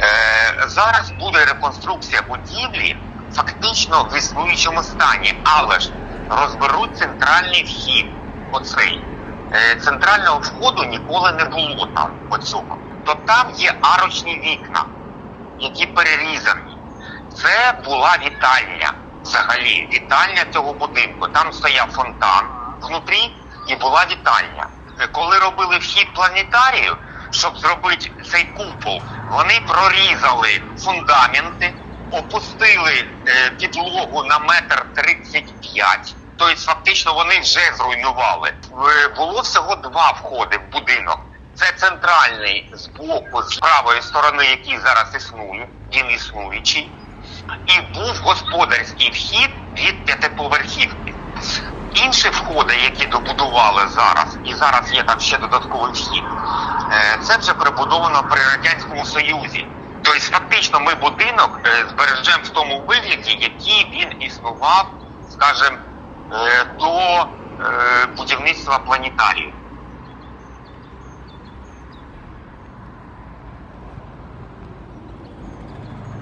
Е, зараз буде реконструкція будівлі фактично в існуючому стані, але ж розберуть центральний вхід. Оцей е, центрального входу ніколи не було там оцього. То там є арочні вікна, які перерізані. Це була вітальня. Взагалі, вітальня цього будинку. Там стояв фонтан внутрі і була вітальня. Е, Коли робили вхід планетарію, щоб зробити цей купол, вони прорізали фундаменти, опустили е, підлогу на метр тридцять п'ять. Тобто, фактично, вони вже зруйнували. Було всього два входи в будинок. Це центральний з боку, з правої сторони, який зараз існує, він існуючий. І був господарський вхід від п'ятиповерхівки. Інші входи, які добудували зараз, і зараз є там ще додатковий вхід, це вже прибудовано при Радянському Союзі. Тобто, фактично, ми будинок е, збережемо в тому вигляді, який він існував, скажімо, е, до е, будівництва планетарію.